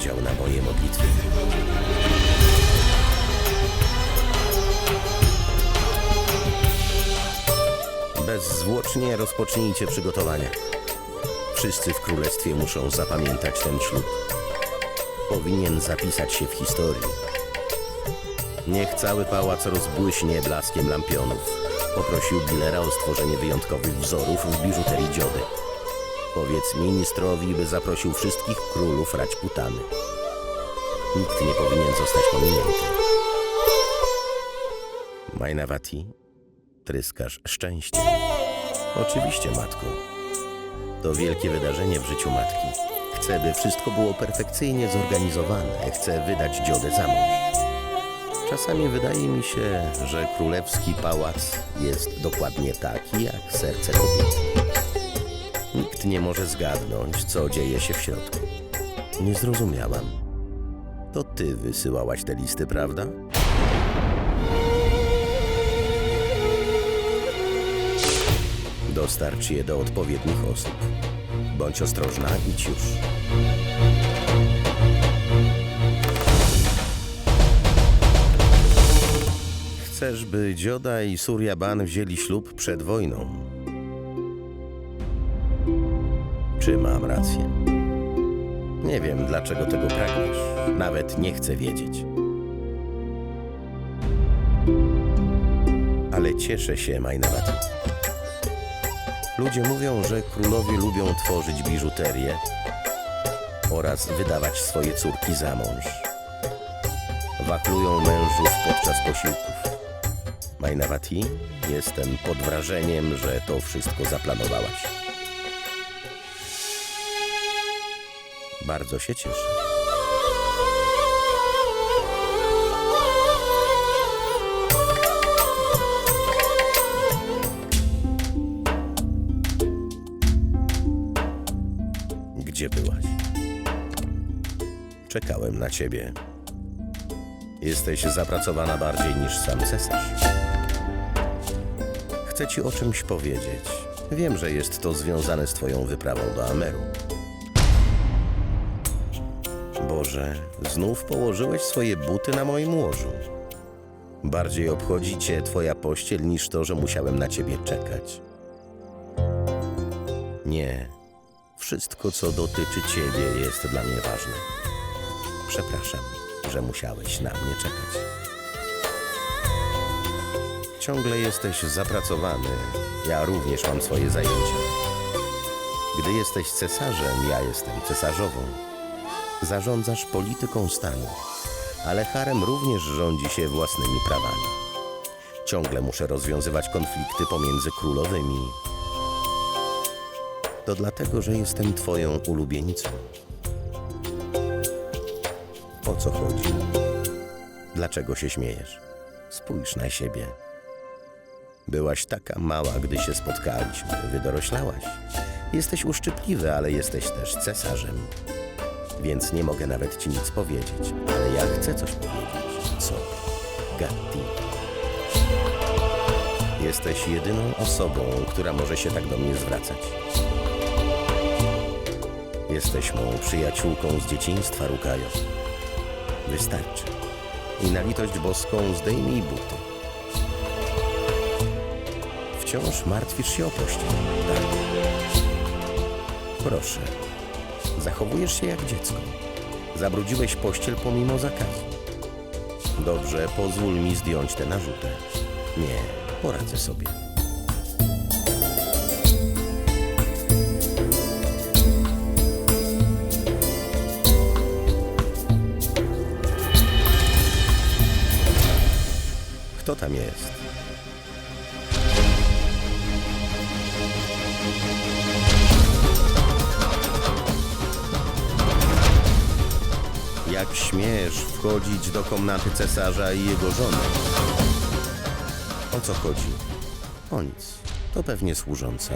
odpowiedział na moje modlitwy. Bezzwłocznie rozpocznijcie przygotowania. Wszyscy w królestwie muszą zapamiętać ten ślub. Powinien zapisać się w historii. Niech cały pałac rozbłyśnie blaskiem lampionów. Poprosił Billera o stworzenie wyjątkowych wzorów w biżuterii dziody. Powiedz ministrowi, by zaprosił wszystkich królów Raćputany. Nikt nie powinien zostać pominięty. Majnawati, tryskasz szczęście. Oczywiście, matko. To wielkie wydarzenie w życiu matki. Chcę, by wszystko było perfekcyjnie zorganizowane. Chcę wydać dziodę za mąż. Czasami wydaje mi się, że królewski pałac jest dokładnie taki jak serce kobiety. Nikt nie może zgadnąć, co dzieje się w środku. Nie zrozumiałam. To ty wysyłałaś te listy, prawda? Dostarcz je do odpowiednich osób. Bądź ostrożna, idź już. Chcesz, by Dzioda i Suryaban wzięli ślub przed wojną. Czy mam rację? Nie wiem, dlaczego tego pragniesz. Nawet nie chcę wiedzieć. Ale cieszę się, Majnawati. Ludzie mówią, że królowie lubią tworzyć biżuterię oraz wydawać swoje córki za mąż. Wachlują mężów podczas posiłków. Majnawati, jestem pod wrażeniem, że to wszystko zaplanowałaś. Bardzo się cieszę. Gdzie byłaś? Czekałem na ciebie. Jesteś zapracowana bardziej niż sam cesarz. Chcę ci o czymś powiedzieć. Wiem, że jest to związane z twoją wyprawą do Ameru. Boże, znów położyłeś swoje buty na moim łożu. Bardziej obchodzi cię twoja pościel niż to, że musiałem na ciebie czekać. Nie, wszystko co dotyczy ciebie jest dla mnie ważne. Przepraszam, że musiałeś na mnie czekać. Ciągle jesteś zapracowany. Ja również mam swoje zajęcia. Gdy jesteś cesarzem, ja jestem cesarzową. Zarządzasz polityką stanu, ale harem również rządzi się własnymi prawami. Ciągle muszę rozwiązywać konflikty pomiędzy królowymi. To dlatego, że jestem twoją ulubienicą. O co chodzi? Dlaczego się śmiejesz? Spójrz na siebie. Byłaś taka mała, gdy się spotkaliśmy. Wydoroślałaś. Jesteś uszczypliwy, ale jesteś też cesarzem. Więc nie mogę nawet ci nic powiedzieć. Ale ja chcę coś powiedzieć. Co? Gatti. Jesteś jedyną osobą, która może się tak do mnie zwracać. Jesteś mą przyjaciółką z dzieciństwa, Rukajo. Wystarczy. I na litość boską zdejmij buty. Wciąż martwisz się o pościel, tak? Proszę, zachowujesz się jak dziecko. Zabrudziłeś pościel pomimo zakazu. Dobrze, pozwól mi zdjąć tę narzutę. Nie, poradzę sobie. Kto tam jest? Jak śmiesz wchodzić do komnaty cesarza i jego żony? O co chodzi? O nic. To pewnie służąca.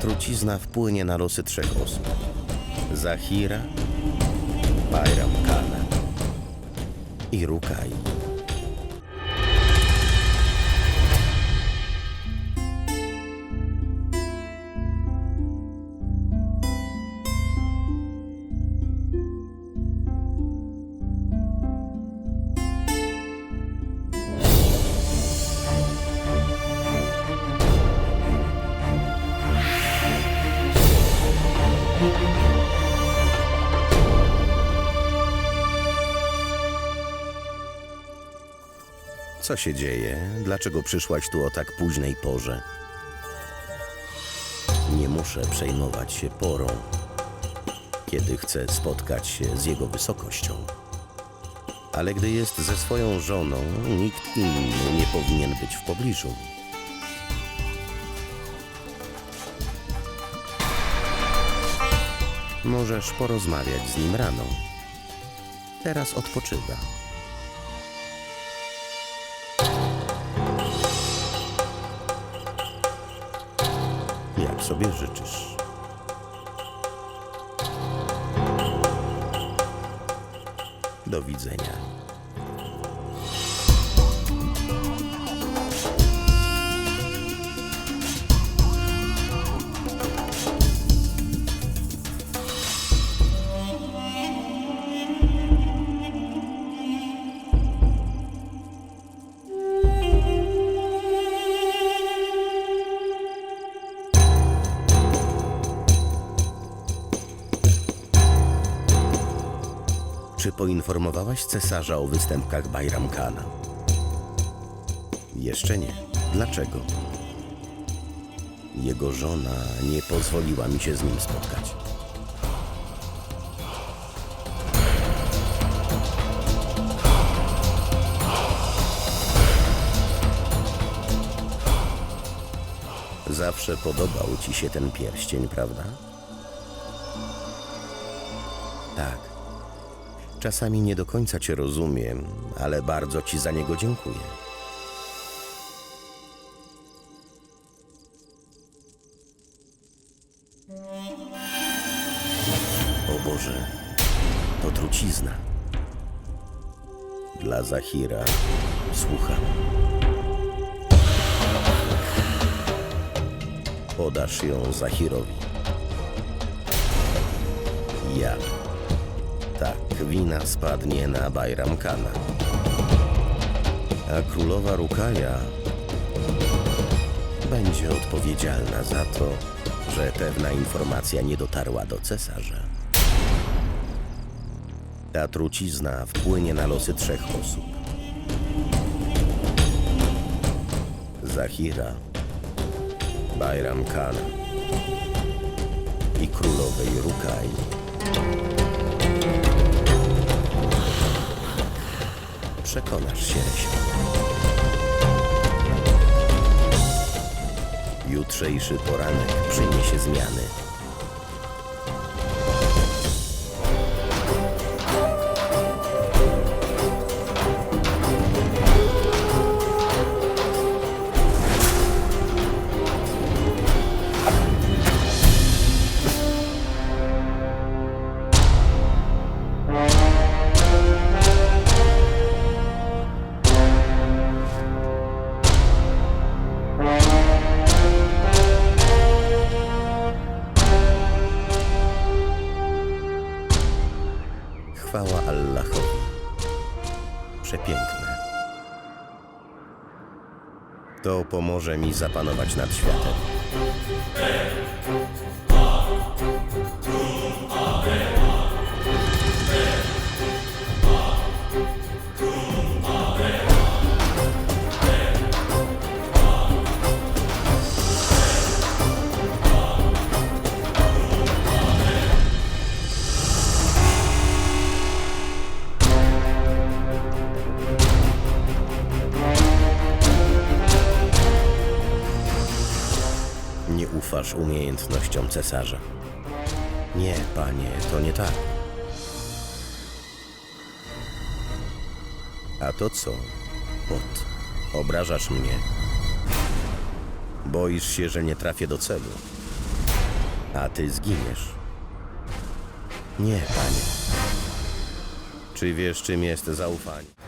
Trucizna wpłynie na losy trzech osób. Zahira, Bayram Kana i Rukai. Co się dzieje? Dlaczego przyszłaś tu o tak późnej porze? Nie muszę przejmować się porą, kiedy chcę spotkać się z jego wysokością. Ale gdy jest ze swoją żoną, nikt inny nie powinien być w pobliżu. Możesz porozmawiać z nim rano. Teraz odpoczywa. Sobie życzysz. Do widzenia. Czy poinformowałaś cesarza o występkach Bayram Kana? Jeszcze nie. Dlaczego? Jego żona nie pozwoliła mi się z nim spotkać. Zawsze podobał ci się ten pierścień, prawda? Tak. Czasami nie do końca cię rozumiem, ale bardzo ci za niego dziękuję. O Boże, to trucizna. Dla Zahira słucham. Podasz ją Zahirowi. Ja. Wina spadnie na Bayram Kana. A królowa Rukaja będzie odpowiedzialna za to, że pewna informacja nie dotarła do cesarza. Ta trucizna wpłynie na losy trzech osób. Zahira, Bayram Kana i królowej Rukai. Przekonasz się, Rysiu. Jutrzejszy poranek przyniesie zmiany. Allahowi. Przepiękne. To pomoże mi zapanować nad światem. Nie ufasz umiejętnościom cesarza. Nie, panie, to nie tak. A to co? Pot. Obrażasz mnie. Boisz się, że nie trafię do celu. A ty zginiesz. Nie, panie. Czy wiesz, czym jest zaufanie?